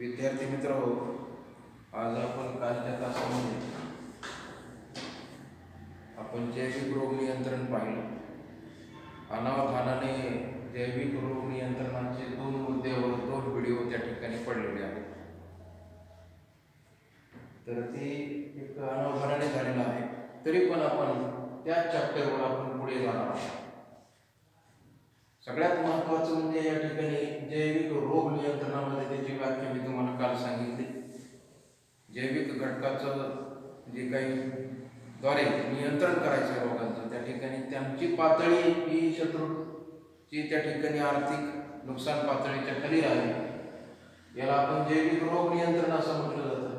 विद्यार्थी मित्र हो आज आपण कालच्या तासामध्ये आपण जैविक रोग नियंत्रण पाहिलं. अनावधानाने जैविक रोग नियंत्रणाचे दोन मुद्द्यावर दोन व्हिडिओ त्या ठिकाणी पडलेले आहेत. तर ते एक अनावधानाने झालेलं आहे. तरी पण आपण त्याच चॅप्टरवर आपण पुढे जाणार आहोत. सगळ्यात महत्त्वाचं म्हणजे या ठिकाणी जैविक रोग नियंत्रणामध्ये त्याची व्याख्या मी तुम्हाला काल सांगितली जैविक घटकाचं जे काही द्वारे नियंत्रण करायचं रोगांचं त्या ठिकाणी त्यांची पातळी ही शत्रूची त्या ठिकाणी आर्थिक नुकसान पातळीच्या खाली आहे. याला आपण जैविक रोग नियंत्रण असं म्हटलं जातं.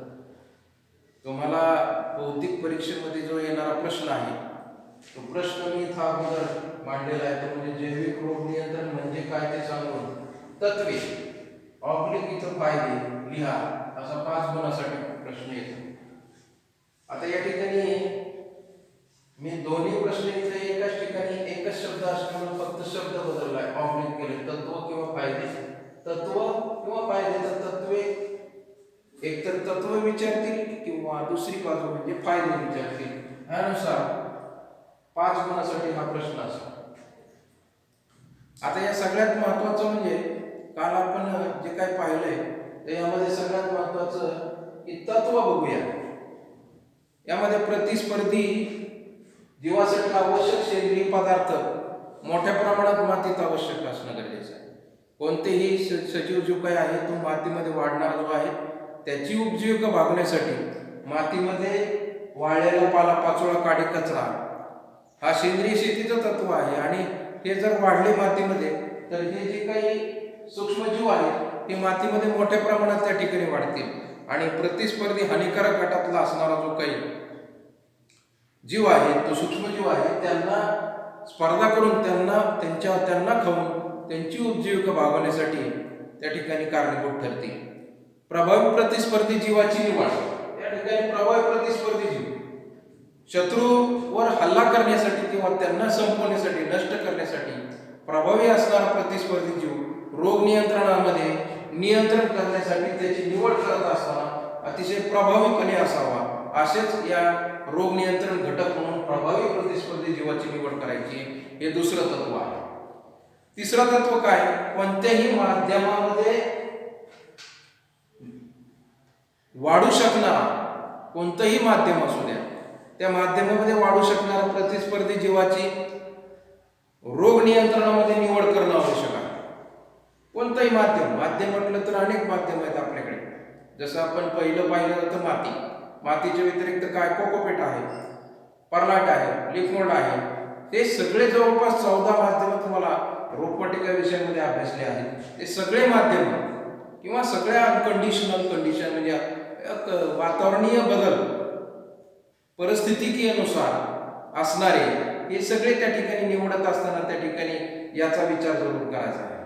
तुम्हाला भौतिक परीक्षेमध्ये जो येणारा प्रश्न आहे तो प्रश्न मी इथं अगोदर मांडलेला आहे. तो म्हणजे जैविक रोग नियंत्रण म्हणजे काय ते सांगून. तत्वे. ऑब्लिक इथं फायदे लिहा. असा पाच गुणासाठी प्रश्न येतो. आता या ठिकाणी मी दोन्ही प्रश्न इथे एकाच ठिकाणी एकच शब्द असल्यामुळे फक्त शब्द बदललाय. ऑब्लिक केले. तत्व किंवा फायदे. तत्व किंवा फायदे तर तत्वे. एकतर तत्व विचारतील किंवा दुसरी बाजू म्हणजे फायदे विचारतील. यानुसार पाच गुणासाठी हा प्रश्न असा. आता या सगळ्यात महत्वाचं म्हणजे काल आपण जे काय पाहिलंय तर यामध्ये सगळ्यात महत्वाचं की तत्व बघूया. यामध्ये प्रतिस्पर्धी जीवासाठी आवश्यक सेंद्रिय पदार्थ मोठ्या प्रमाणात मातीत आवश्यक असणं गरजेचं आहे. कोणतेही सजीव जो काही आहे तो मातीमध्ये वाढणारा जो आहे त्याची उपजीविका भागण्यासाठी मातीमध्ये वाळलेला पाला पाचोळा काडी कचरा हा सेंद्रिय शेतीचं तत्व आहे आणि हे जर वाढले मातीमध्ये तर हे जे काही सूक्ष्मजीव आहेत ते मातीमध्ये मोठ्या प्रमाणात त्या ठिकाणी वाढतील. आणि प्रतिस्पर्धी हानिकारक गटातला असणारा जो काही जीव आहे तो सूक्ष्मजीव आहे त्यांना स्पर्धा करून त्यांना त्यांच्या त्यांना खाऊन त्यांची उपजीविका भागवण्यासाठी त्या ठिकाणी कारणीभूत ठरते प्रभावी प्रतिस्पर्धी जीवाची निवड या ठिकाणी प्रभावी प्रतिस्पर्धी शत्रूवर हल्ला करण्यासाठी किंवा त्यांना संपवण्यासाठी नष्ट करण्यासाठी प्रभावी असणारा प्रतिस्पर्धी जीव रोग नियंत्रणामध्ये नियंत्रण करण्यासाठी त्याची निवड करत असताना अतिशय प्रभावीपणे असावा असेच या रोग नियंत्रण घटक म्हणून प्रभावी प्रतिस्पर्धी जीवाची निवड करायची हे दुसरं तत्व आहे. तिसरं तत्व काय? कोणत्याही माध्यमामध्ये वाढू शकणारा कोणतंही माध्यम असू द्या. त्या माध्यमामध्ये वाढू शकणार प्रतिस्पर्धी जीवाची रोग नियंत्रणामध्ये निवड करणं आवश्यक आहे. कोणतंही माध्यम माध्यम म्हटलं तर अनेक माध्यम आहेत आपल्याकडे. जसं आपण पहिलं पाहिलं जातं माती. मातीच्या व्यतिरिक्त काय? कोकोपेट आहे पर्लाट आहे लिफोल्ड आहे. हे सगळे जवळपास चौदा माध्यम तुम्हाला रोपवाटिका विषयामध्ये अभ्यासले आहेत. ते सगळे माध्यम किंवा सगळ्या अनकंडिशनल कंडिशन म्हणजे वातावरणीय बदल परिस्थितीनुसार असणारे हे सगळे त्या ठिकाणी निवडत असताना त्या ठिकाणी याचा विचार जरूर करायचा आहे.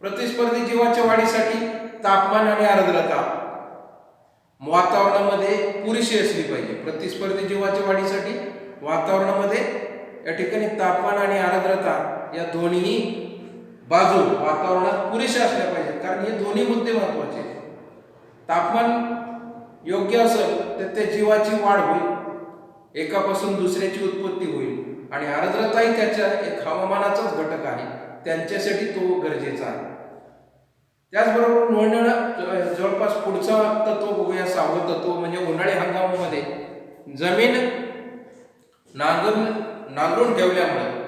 प्रतिस्पर्धी जीवाच्या वाढीसाठी तापमान आणि आर्द्रता वातावरणामध्ये पुरेशी असली पाहिजे. प्रतिस्पर्धी जीवाच्या वाढीसाठी वातावरणामध्ये या ठिकाणी तापमान आणि आर्द्रता या दोन्ही बाजू वातावरणात पुरेशा असल्या पाहिजेत. कारण हे दोन्ही मुद्दे महत्त्वाचे आहेत. तापमान योग्य असेल तर त्या जीवाची वाढ होईल. एकापासून दुसऱ्याची उत्पत्ती होईल. आणि आर्द्रताही त्याच्या एक हवामानाचाच घटक आहे. त्यांच्यासाठी तो गरजेचा आहे. त्याचबरोबर नोंदणं जवळपास पुढचा तत्व बघूया सहावं तत्व म्हणजे उन्हाळी हंगामामध्ये जमीन नांगर नांगरून ठेवल्यामुळे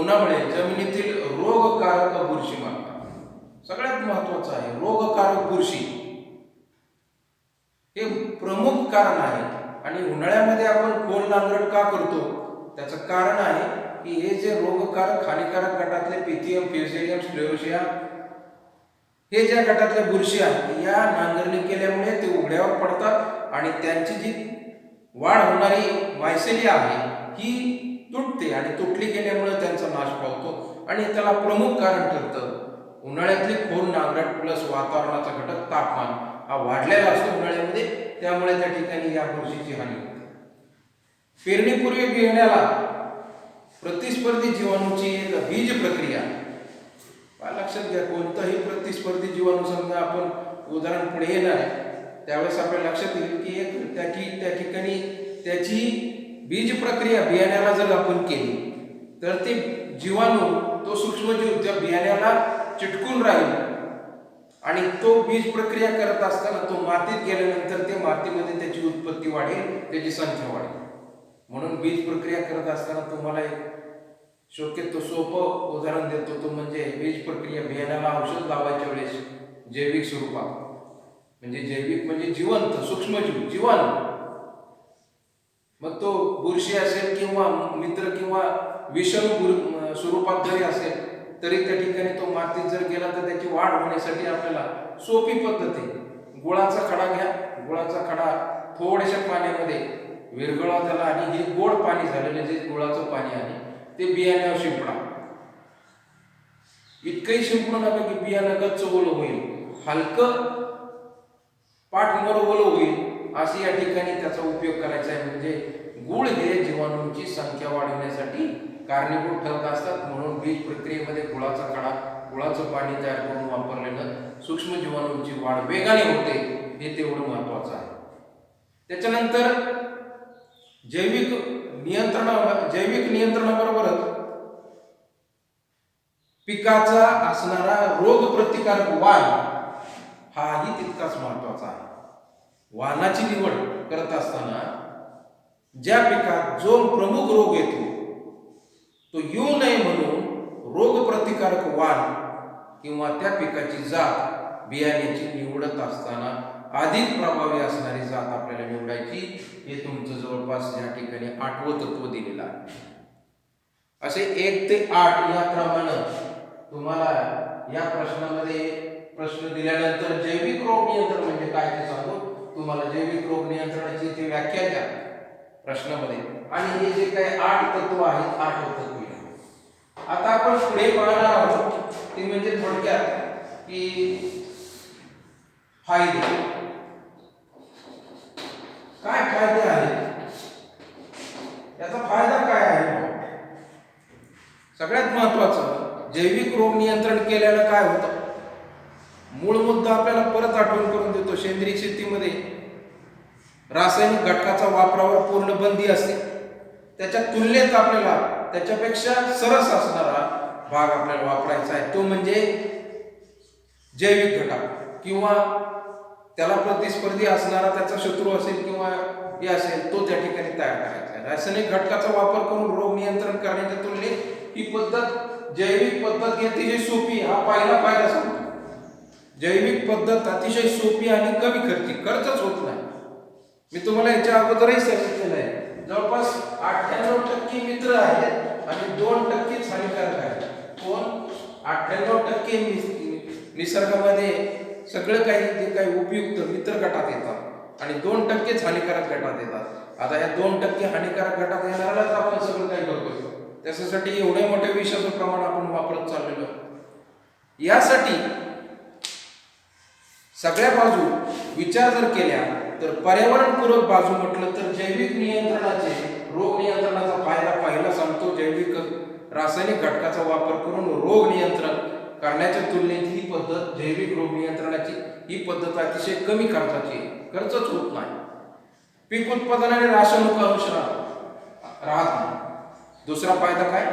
उन्हामुळे जमिनीतील रोगकारक बुरशी मारतात. सगळ्यात महत्वाचं आहे रोगकारक बुरशी. हे प्रमुख कारण आहे. आणि उन्हाळ्यामध्ये आपण खोल नांगरट का करतो? त्याचं कारण आहे की हे जे रोगकारक हानिकारक गटातले पिथियम फ्युसेरियम स्ट्रेओशिया हे ज्या गटातल्या बुरशी आहेत या नांगरणी केल्यामुळे ते उघड्यावर पडतात आणि त्यांची जी वाढ होणारी मायसेलिया आहे ही तुटते आणि तुटली गेल्यामुळे त्यांचा नाश पावतो आणि त्याला प्रमुख कारण ठरतं. उन्हाळ्यातली खोल नांगरट प्लस वातावरणाचा घटक तापमान. हा वाढलेला असतो उन्हाळ्यामध्ये त्यामुळे त्या ठिकाणी या बुरशीची हानी होते. पेरणीपूर्वी बियाण्याला प्रतिस्पर्धी जीवाणूची एक बीज प्रक्रिया. लक्षात घ्या कोणतंही प्रतिस्पर्धी जीवाणू समजा आपण उदाहरण पुढे येणार आहे त्यावेळेस आपल्या लक्षात येईल की एक त्या त्या ठिकाणी त्याची बीज प्रक्रिया बियाण्याला जर आपण केली तर ते जीवाणू तो सूक्ष्मजीव त्या बियाण्याला चिटकून राहील. आणि तो बीज प्रक्रिया करत असताना तो मातीत गेल्यानंतर ते मातीमध्ये त्याची उत्पत्ती वाढेल त्याची संख्या वाढेल. म्हणून बीज प्रक्रिया करत असताना तुम्हाला एक शक्यतो सोपं उदाहरण देतो तो म्हणजे बीज प्रक्रिया बियाण्याला औषध लावायच्या वेळेस जैविक स्वरूपात म्हणजे जैविक म्हणजे जिवंत सूक्ष्मजीव जीवन. मग तो बुरशी असेल किंवा मित्र किंवा विषम स्वरूपात जरी असेल तरी त्या ठिकाणी तो मातीत जर गेला तर त्याची वाढ होण्यासाठी आपल्याला सोपी पद्धत आहे. गुळाचा खडा घ्या. गुळाचा खडा थोड्याशा पाण्यामध्ये विरघळा त्याला आणि हे गोड पाणी झालेलं जे गुळाचं पाणी आहे ते बियाण्यावर शिंपडा. इतकंही शिंपडू नका की बियाणं गच्च ओलं होईल. हलकं पाठमोर ओलं होईल. असे या ठिकाणी त्याचा उपयोग करायचा आहे. म्हणजे गुळ हे जीवाणूंची संख्या वाढवण्यासाठी कारणीभूत ठरत असतात. म्हणून बीज प्रक्रियेमध्ये गुळाचा कडा गुळाचं पाणी तयार करून वापरल्यानं सूक्ष्म जीवाणूंची वाढ वेगाने होते हे तेवढं महत्वाचं आहे. त्याच्यानंतर जैविक नियंत्रणा जैविक नियंत्रणाबरोबरच पिकाचा असणारा रोग प्रतिकारक वाण हाही तितकाच महत्त्वाचा आहे. वाहनाची निवड करत असताना ज्या पिकात जो प्रमुख रोग येतो तो येऊ नये म्हणून रोगप्रतिकारक वाण किंवा त्या पिकाची जात बियाण्याची निवडत असताना अधिक प्रभावी असणारी जात आपल्याला निवडायची हे तुमचं जवळपास या ठिकाणी आठवं तत्व दिलेलं आहे. असे एक ते आठ या क्रमानं तुम्हाला या प्रश्नामध्ये प्रश्न दिल्यानंतर जैविक रोग नियंत्रण म्हणजे काय ते सांगू? तुम्हाला जैविक रोग नियंत्रणाची ती व्याख्या द्या प्रश्नामध्ये. आणि हे जे काही आठ तत्व आहेत आठ तत्व पुढे पाहणार आहोत ते म्हणजे थोडक्यात की फायदे. काय फायदे आहेत? याचा फायदा काय आहे सगळ्यात महत्वाचं जैविक रोग नियंत्रण केल्यानं काय होतं? मूळ मुद्दा आपल्याला परत आठवण करून देतो सेंद्रिय शेतीमध्ये रासायनिक घटकाचा वापरावर पूर्ण बंदी असते. त्याच्या तुलनेत आपल्याला त्याच्यापेक्षा सरस असणारा भाग आपल्याला वापरायचा आहे. तो म्हणजे जैविक घटक. किंवा त्याला प्रतिस्पर्धी असणारा त्याचा शत्रू असेल किंवा हे असेल तो त्या ठिकाणी तयार करायचा आहे. रासायनिक घटकाचा वापर करून रोग नियंत्रण करण्याच्या तुलनेत ही पद्धत जैविक पद्धत ही अतिशय सोपी हा पहिला फायदा सांगतो. जैविक पद्धत अतिशय सोपी आणि कमी खर्ची खर्चच होत नाही. मी तुम्हाला याच्या अगोदरही सांगितलेलं आहे. जवळपास अठ्ठ्याण्णव टक्के मित्र आहेत आणि दोन टक्केच हानिकारक आहेत. कोण? अठ्ठ्याण्णव टक्के निसर्गामध्ये सगळं काही जे काही उपयुक्त मित्र गटात येतात आणि दोन टक्केच हानिकारक गटात येतात. आता या दोन टक्के हानिकारक गटात येणाऱ्यालाच आपण सगळं काही करतो त्याच्यासाठी एवढ्या मोठ्या विषाचं प्रमाण आपण वापरत चाललेलो यासाठी सगळ्या बाजू विचार जर केल्या तर पर्यावरणपूरक बाजू म्हटलं तर जैविक नियंत्रणाचे रोग नियंत्रणाचा फायदा पहिला सांगतो. जैविक रासायनिक घटकाचा वापर करून रोग नियंत्रण करण्याच्या तुलनेत ही पद्धत जैविक रोग नियंत्रणाची ही पद्धत अतिशय कमी खर्चाची खर्चच होत नाही. पीक उत्पादनाने रासायनिक अंश राहत राहत नाही. दुसरा फायदा काय?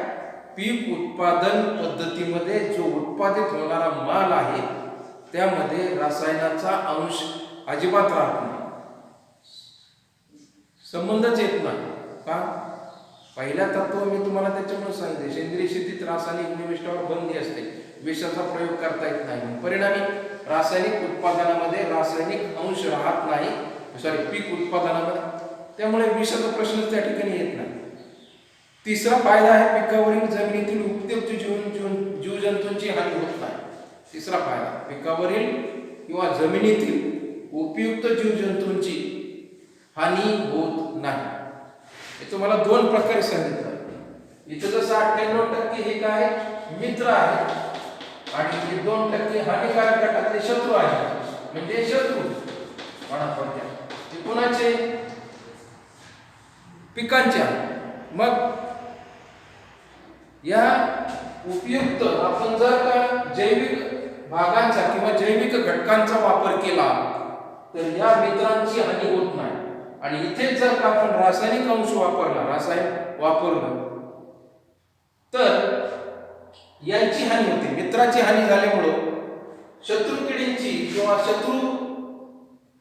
पीक उत्पादन पद्धतीमध्ये जो उत्पादित होणारा माल आहे त्यामध्ये रसायनाचा अंश अजिबात राहत नाही. संबंधच येत नाही. का? पहिल्या तत्व मी तुम्हाला त्याच्यामुळे सांगते. सेंद्रिय शेतीत रासायनिक निविष्टावर बंदी असते. विषाचा प्रयोग करता येत नाही. परिणामी रासायनिक उत्पादनामध्ये रासायनिक अंश राहत नाही. सॉरी पीक उत्पादनामध्ये. त्यामुळे विषाचा प्रश्न त्या ठिकाणी येत नाही. तिसरा फायदा आहे पिकावरील जमिनीतील उपयुक्त जीवन जीवजंतूंची हानी होत नाही तिसरा फायदा पिकावरील किंवा जमिनीतील उपयुक्त जीवजंतूंची हानी होत नाही. हे तुम्हाला दोन प्रकारे सांगितलं इथं जसं अठ्ठ्याण्णव टक्के हे काय मित्र आहे. आणि हे दोन टक्के हानिकारक गटातले शत्रू आहे म्हणजे शत्रू. म्हणा थोडक्यात ते कोणाचे? पिकांच्या. मग या उपयुक्त आपण जर का जैविक भागांचा किंवा जैविक घटकांचा वापर केला तर या मित्रांची हानी होत नाही. आणि इथेच जर का आपण रासायनिक अंश वापरला रासायन वापरलं तर यांची हानी होते. मित्राची हानी झाल्यामुळं शत्रू किडींची किंवा शत्रू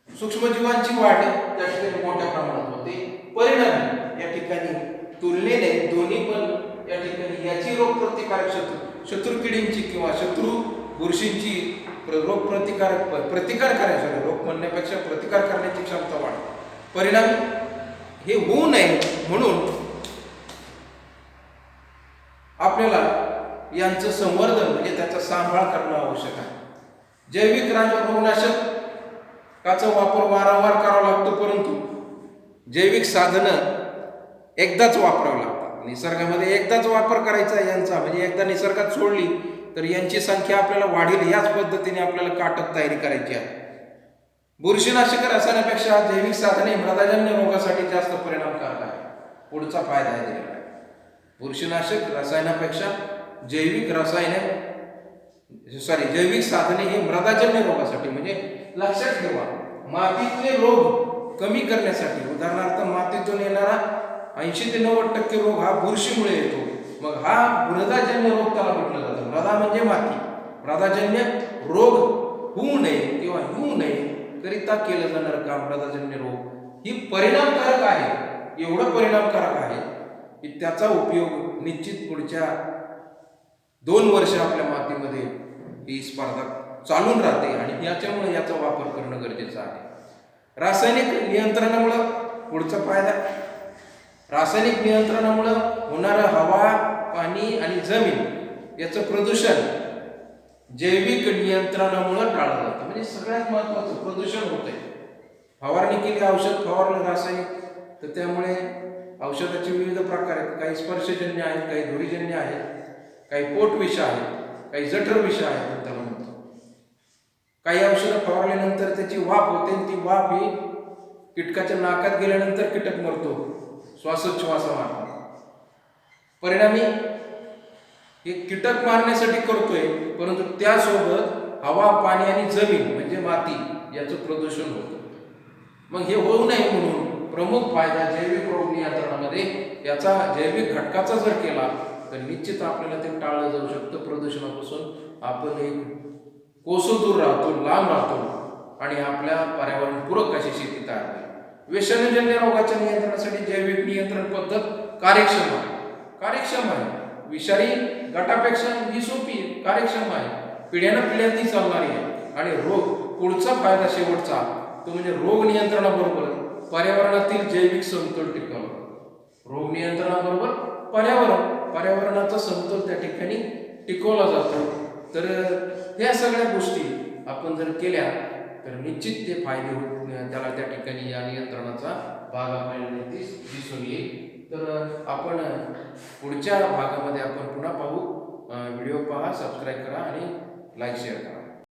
सूक्ष्मजीवांची वाढ त्या ठिकाणी मोठ्या प्रमाणात होते. परिणाम या ठिकाणी तुलनेने दोन्ही पण या ठिकाणी याची रोगप्रतिकारक शत्रू शत्रू किडींची किंवा शत्रू बुरशींची रोगप्रतिकारक प्रतिकार करायची रोग म्हणण्यापेक्षा प्रतिकार करण्याची परिणाम हे होऊ नये म्हणून आपल्याला यांचं संवर्धन म्हणजे त्याचा सांभाळ करणं आवश्यक आहे. जैविक राजनाशकाचा वापर वारंवार करावा लागतो परंतु जैविक साधनं एकदाच वापरावं लागतात. निसर्गामध्ये एकदाच वापर करायचा यांचा म्हणजे एकदा निसर्गात सोडली तर यांची संख्या आपल्याला वाढेल याच पद्धतीने आपल्याला काटक तयारी करायची आहे. बुरशीनाशक रसायनापेक्षा जैविक साधने मृदाजन्य रोगासाठी जास्त परिणामकारक आहे. पुढचा फायदा आहे दिलेला आहे बुरशीनाशक रसायनापेक्षा जैविक रसायने सॉरी जैविक साधने हे मृदाजन्य रोगासाठी म्हणजे लक्षात ठेवा मातीतले रोग कमी करण्यासाठी. उदाहरणार्थ मातीतून येणारा ऐंशी ते नव्वद टक्के रोग हा बुरशीमुळे येतो. मग हा मृदाजन्य रोग त्याला म्हटलं जातं. मृदा म्हणजे माती. मृदाजन्य रोग होऊ नये किंवा येऊ नये करिता केलं जाणारं काम मृदाजन्य रोग ही परिणामकारक आहे. एवढं परिणामकारक आहे की त्याचा उपयोग निश्चित पुढच्या दोन वर्ष आपल्या मातीमध्ये ही स्पर्धा चालून राहते आणि याच्यामुळे याचा वापर करणं गरजेचं आहे. रासायनिक नियंत्रणामुळं पुढचा फायदा रासायनिक नियंत्रणामुळं होणारं हवा पाणी आणि जमीन याचं प्रदूषण जैविक नियंत्रणामुळं टाळलं आणि सगळ्यात महत्त्वाचं प्रदूषण होतंय. फवारणी केली औषध फवारलं रासायनिक तर त्यामुळे औषधाचे विविध प्रकार आहेत. काही स्पर्शजन्य आहेत काही धुरीजन्य आहेत काही पोटविष आहेत काही जठर विष आहेत त्याला म्हणतो काही औषधं फवारल्यानंतर त्याची वाफ होते आणि ती वाफ ही कीटकाच्या नाकात गेल्यानंतर कीटक मरतो. मारतो परिणामी हे कीटक मारण्यासाठी करतोय परंतु त्यासोबत हवा पाणी आणि जमीन म्हणजे माती याचं प्रदूषण होतं. मग हे होऊ नये म्हणून प्रमुख फायदा जैविक रोग नियंत्रणामध्ये याचा जैविक घटकाचा जर केला तर निश्चित आपल्याला ते टाळलं जाऊ शकतं. प्रदूषणापासून आपण एक कोसू दूर राहतो लांब राहतो आणि आपल्या पर्यावरणपूरक अशी शेती तयार होईल रोगाच्या नियंत्रणासाठी जैविक नियंत्रण पद्धत कार्यक्षम आहे. कार्यक्षम आहे. विषारी गटापेक्षा ही सोपी कार्यक्षम आहे. पिढ्यानं पिढ्या ती चालणारी आहे. आणि रोग पुढचा फायदा शेवटचा तो म्हणजे रोग नियंत्रणाबरोबर पर्यावरणातील जैविक समतोल टिकवणं. रोग नियंत्रणाबरोबर पर्यावरण पर्यावरणाचा समतोल त्या ठिकाणी टिकवला जातो. तर ह्या सगळ्या गोष्टी आपण जर केल्या तर निश्चित ते फायदे होत त्याला त्या ठिकाणी या नियंत्रणाचा भाग आपल्याला दिसून येईल. तर आपण पुढच्या भागामध्ये आपण पुन्हा पाहू. व्हिडिओ पहा सबस्क्राईब करा आणि 来你试